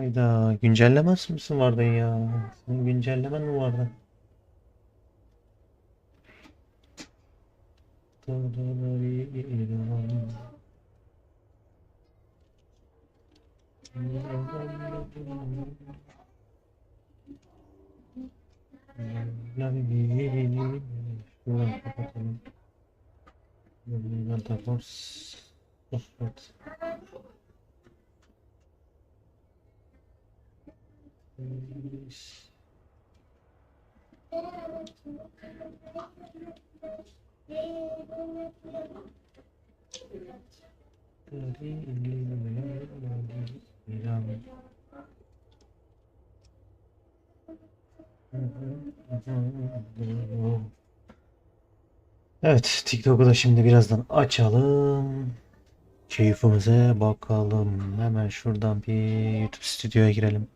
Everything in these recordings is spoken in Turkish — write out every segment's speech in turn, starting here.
Hayda güncellemez misin vardı ya? Senin güncellemen mi vardı? Şuradan kapatalım. Metaverse sohbet. Evet, TikTok'u da şimdi birazdan açalım. Keyfimize bakalım. Hemen şuradan bir YouTube stüdyoya girelim.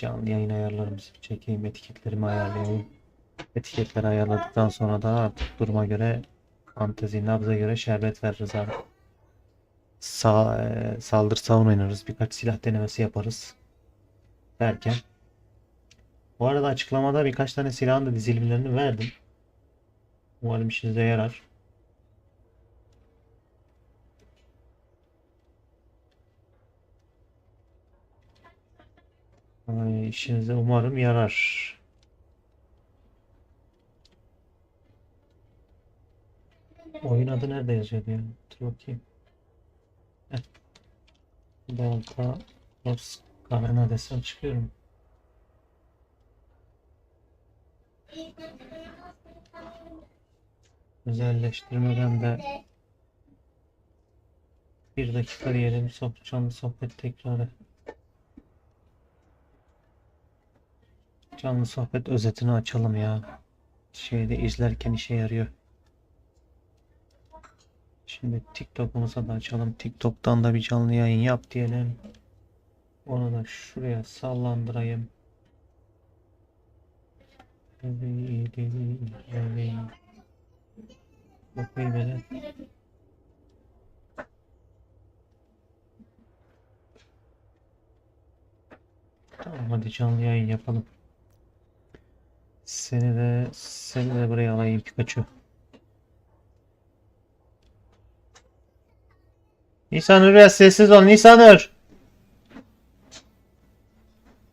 Canlı yayın ayarlarımızı çekeyim, etiketlerimi ayarlayayım. Etiketleri ayarladıktan sonra da artık duruma göre fantezi, nabza göre şerbet veririz abi. Sa e, saldır savun oynarız. Birkaç silah denemesi yaparız. Derken. Bu arada açıklamada birkaç tane silahın da dizilimlerini verdim. Umarım işinize yarar. Ay, işinize umarım yarar. Oyun adı nerede yazıyordu ya? Dur bakayım. Heh. Delta Los Arena desem çıkıyorum. Özelleştirmeden de bir dakika diyelim canlı sohbet tekrarı. Canlı sohbet özetini açalım ya. Şeyde izlerken işe yarıyor. Şimdi TikTok'umuza da açalım. TikTok'tan da bir canlı yayın yap diyelim. Onu da şuraya sallandırayım. Bakayım hele. Tamam hadi canlı yayın yapalım. Seni de seni de buraya alayım Pikachu. Nisanur biraz sessiz ol Nisanur.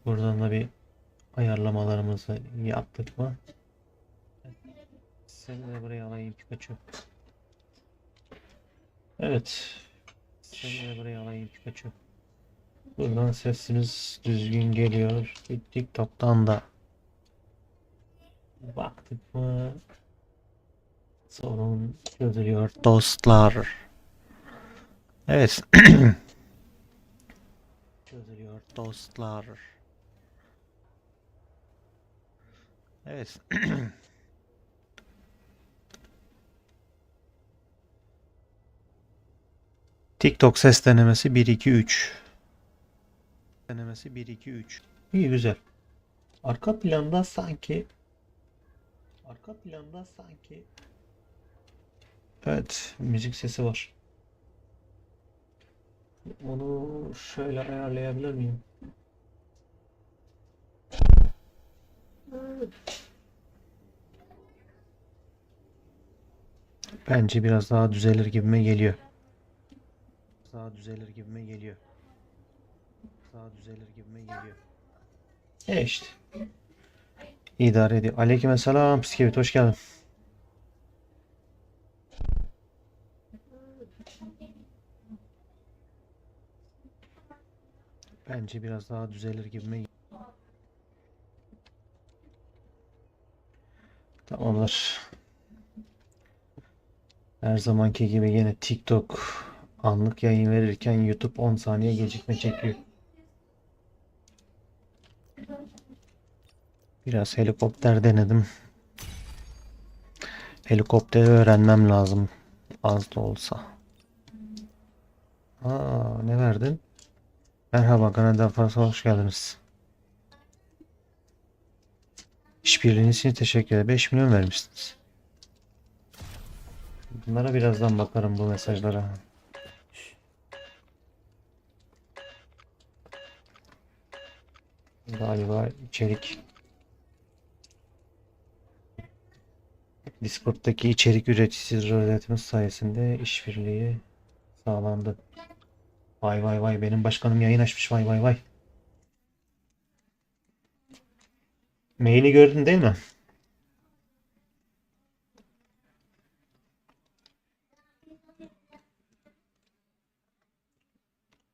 Buradan da bir ayarlamalarımızı yaptık mı? Seni de buraya alayım Pikachu. Evet. Seni de buraya alayım Pikachu. Buradan sesimiz düzgün geliyor. TikTok'tan da baktık mı sorun çözülüyor dostlar. Evet. çözülüyor dostlar. Evet. TikTok ses denemesi 1 2 3. Denemesi 1 2 3. İyi güzel. Arka planda sanki arka planda sanki Evet, müzik sesi var. Onu şöyle ayarlayabilir miyim? Bence biraz daha düzelir gibime geliyor. Daha düzelir gibime geliyor. Daha düzelir gibime geliyor. E işte. İdare ediyor. Aleykümselam Psikevit hoş geldin. Bence biraz daha düzelir gibime Tamamdır. Her zamanki gibi yine TikTok anlık yayın verirken YouTube 10 saniye gecikme çekiyor. Biraz helikopter denedim. Helikopteri öğrenmem lazım. Az da olsa. Aa, ne verdin? Merhaba Kanada Farsa hoş geldiniz. İşbirliğiniz için teşekkür ederim. 5 milyon vermişsiniz. Bunlara birazdan bakarım bu mesajlara. Galiba içerik Discord'daki içerik üreticisi üretimiz sayesinde işbirliği sağlandı. Vay vay vay benim başkanım yayın açmış vay vay vay. Maili gördün değil mi?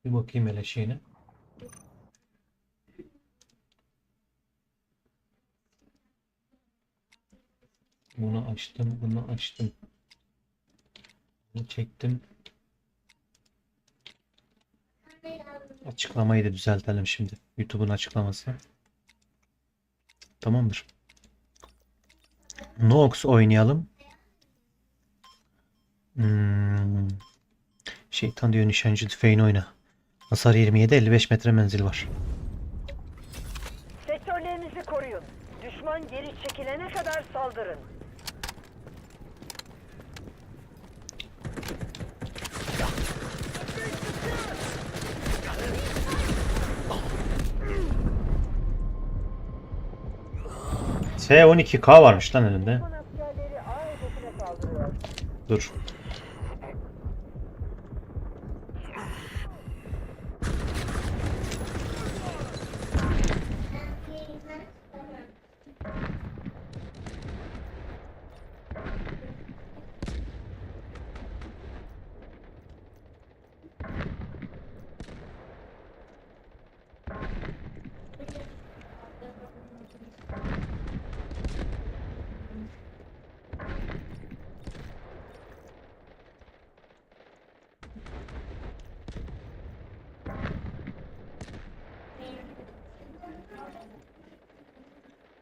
Bir bakayım hele şeyine. Bunu açtım, bunu açtım. Bunu çektim. Açıklamayı da düzeltelim şimdi. YouTube'un açıklaması. Tamamdır. Nox oynayalım. Hmm. Şeytan diyor nişancı tüfeğini oyna. Hasar 27 55 metre menzil var. Sektörlerinizi koruyun. Düşman geri çekilene kadar saldırın. S12K varmış lan önünde. Dur.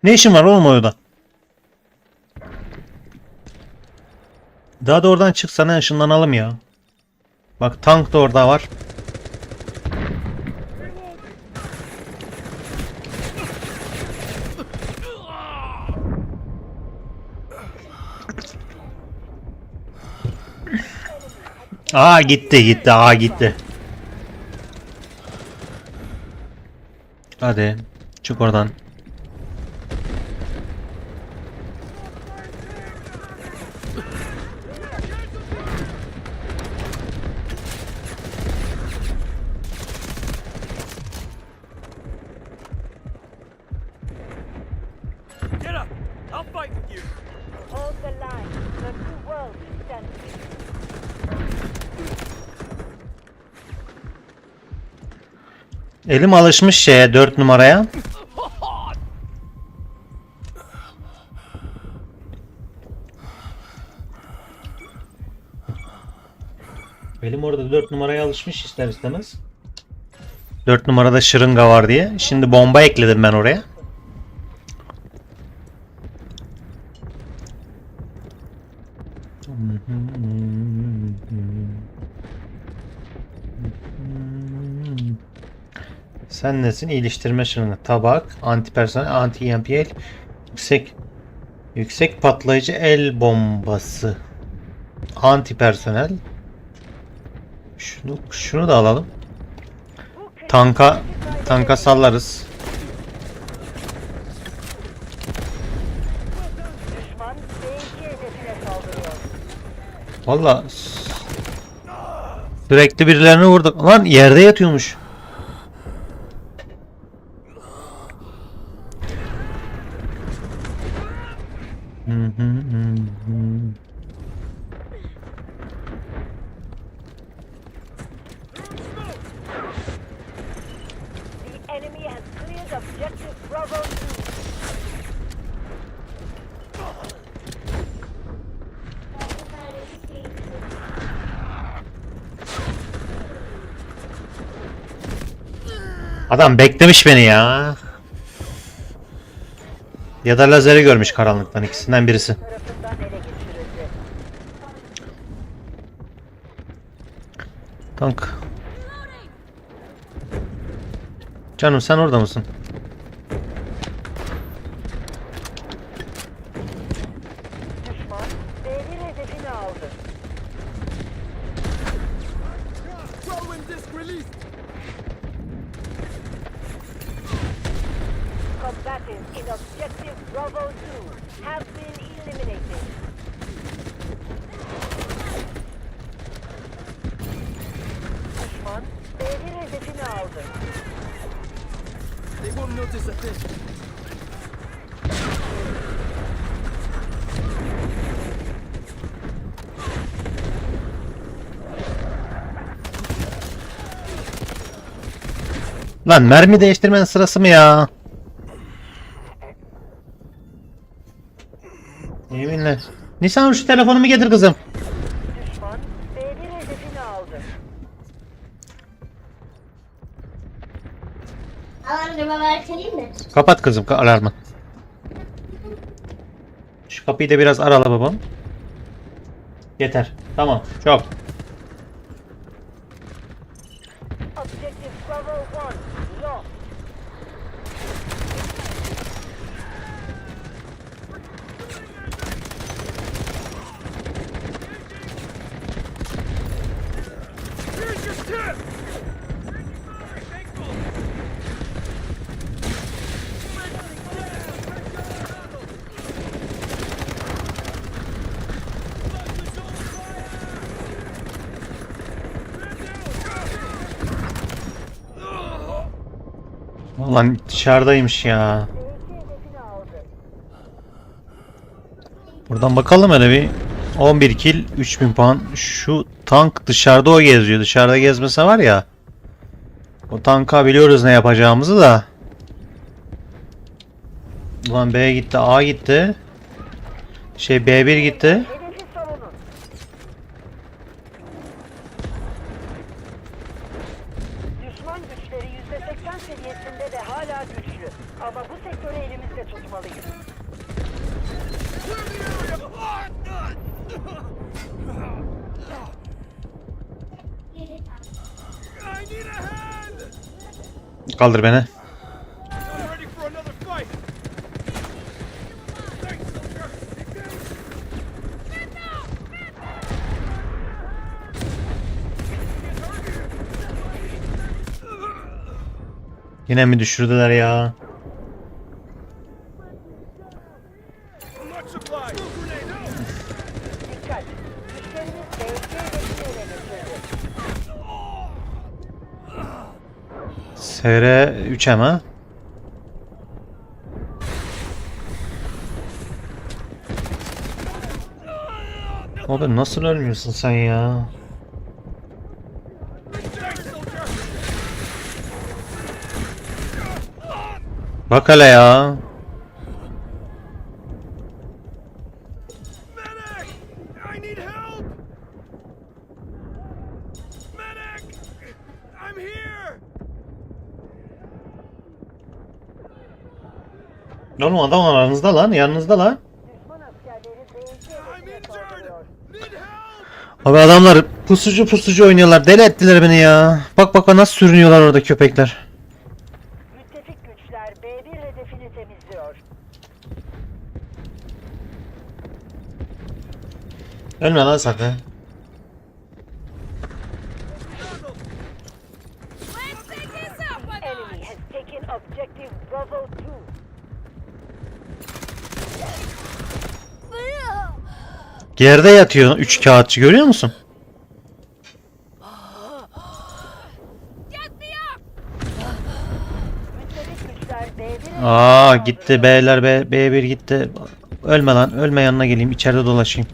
Ne işin var oğlum orada? Daha da oradan çıksana ışınlanalım ya. Bak tank da orada var. Aa gitti gitti aa gitti. Hadi çık oradan. I'll fight with you! Hold the line. The two worlds stand free. Elim alışmış şeye 4 numaraya. Elim orada 4 numaraya alışmış ister istemez. 4 numarada şırınga var diye. Şimdi bomba ekledim ben oraya. Sen nesin? İyileştirme şırınga. Tabak, antipersonel, anti EMPL, yüksek yüksek patlayıcı el bombası. Antipersonel. Şunu şunu da alalım. Tanka tanka sallarız. Düşman B2 hedefine saldırıyor. Valla sürekli birilerini vurduk. Lan yerde yatıyormuş. Hı hı hı hı. The enemy has cleared objective Bravo 2. Adam beklemiş beni ya. Ya da lazeri görmüş karanlıktan ikisinden birisi. Tank. Canım sen orada mısın? Düşman B1 hedefini aldı. Whirlwind disc released! objectives in Objective Bravo 2 have been eliminated. Düşman B1 hedefini aldı. They won't notice a thing. Lan mermi değiştirmenin sırası mı ya? Yeminle. Nisan şu telefonumu getir kızım. Düşman B1 hedefini aldı. Alan arabaları çalayım? Kapat kızım alarmı. Şu kapıyı da biraz arala babam. Yeter. Tamam. Çok. Objective Bravo 1 lost. Here's your tip! Ulan dışarıdaymış ya. B2 hedefini aldı. Buradan bakalım hele bir. 11 kill 3000 puan. Şu tank dışarıda o geziyor. Dışarıda gezmese var ya. O tanka biliyoruz ne yapacağımızı da. Ulan B gitti A gitti. Şey B1 gitti. Kaldır beni. Yine mi düşürdüler ya? SR 3 ama. Abi nasıl ölmüyorsun sen ya? Bak hele ya. Oğlum adam aranızda lan, yanınızda lan. Düşman askerleri B2 I'm hedefine injured! saldırıyor. Need help! Abi adamlar pusucu pusucu oynuyorlar. Deli ettiler beni ya. Bak bak nasıl sürünüyorlar orada köpekler. Müttefik güçler B1 hedefini temizliyor. Ölme lan sakın. Enemy has taken objective Bravo 2. Yerde yatıyor üç kağıtçı görüyor musun? Müttefik güçler B1 Aa gitti B'ler B, B1 gitti. Ölme lan ölme yanına geleyim içeride dolaşayım.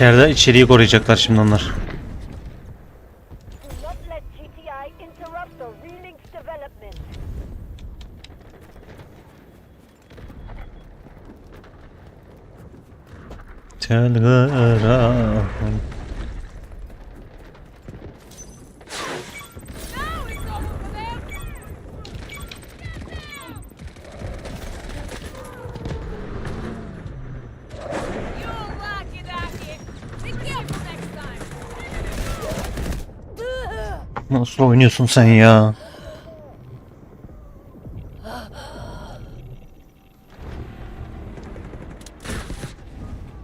İçeride içeriği koruyacaklar şimdi onlar. Do Nasıl oynuyorsun sen ya?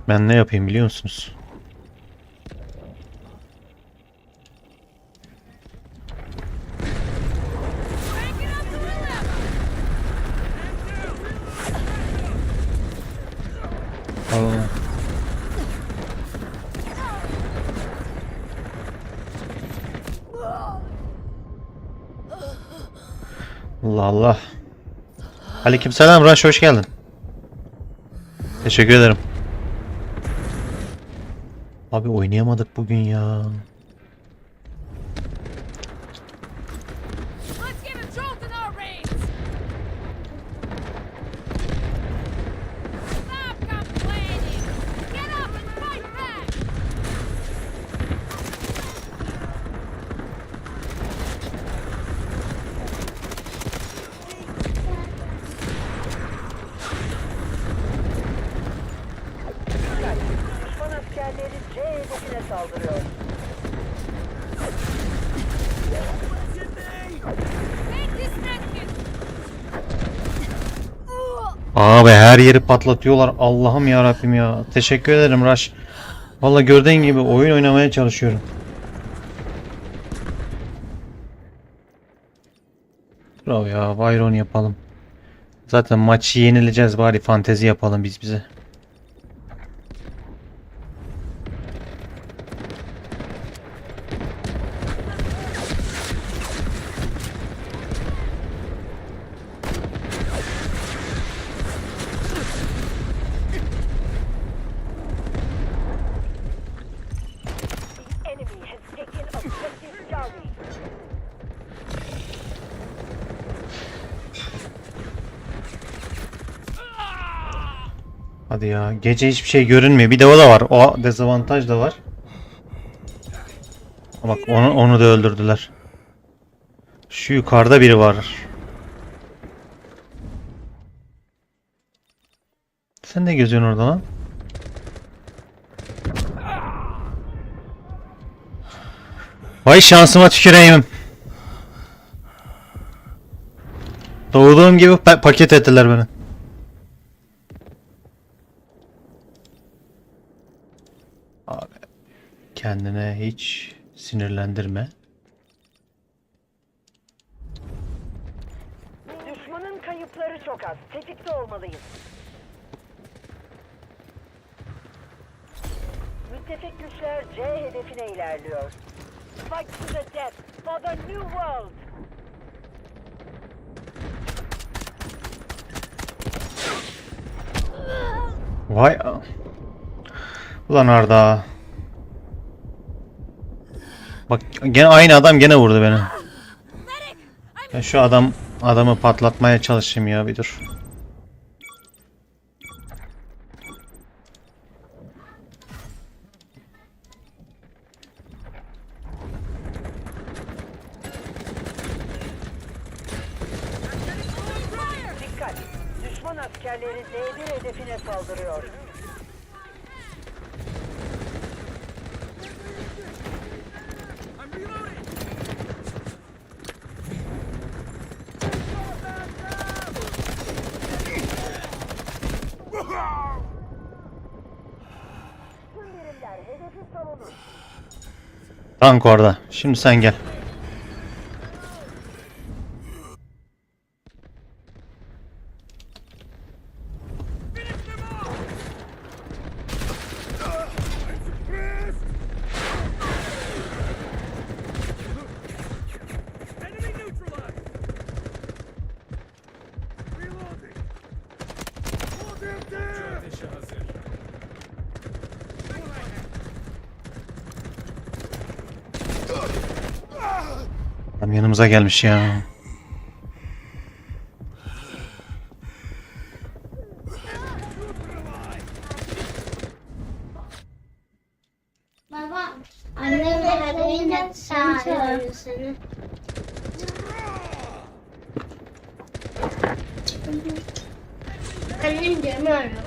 Ben ne yapayım biliyor musunuz? Aa. Allah. Aleykümselam Raş hoş geldin. Teşekkür ederim. Abi oynayamadık bugün ya. Abi her yeri patlatıyorlar. Allah'ım ya Rabbim ya. Teşekkür ederim Raş. Valla gördüğün gibi oyun oynamaya çalışıyorum. Bravo ya. Byron yapalım. Zaten maçı yenileceğiz bari fantezi yapalım biz bize. Hadi ya. Gece hiçbir şey görünmüyor. Bir de o da var. O dezavantaj da var. Bak onu, onu da öldürdüler. Şu yukarıda biri var. Sen ne geziyorsun orada lan? Vay şansıma tüküreyim. Doğduğum gibi pa- paket ettiler beni. Abi kendine hiç sinirlendirme. Düşmanın kayıpları çok az. Tetikte olmalıyız. Müttefik güçler C hedefine ilerliyor. Fight to the death for the new world. Vay Ulan Arda. Bak gene aynı adam gene vurdu beni. Ya şu adam adamı patlatmaya çalışayım ya bir dur. Dikkat! Düşman askerleri D1 hedefine saldırıyor. Tank orada. Şimdi sen gel. Adam yanımıza gelmiş ya. Annem de elinden çağırıyor seni. Annem diyorum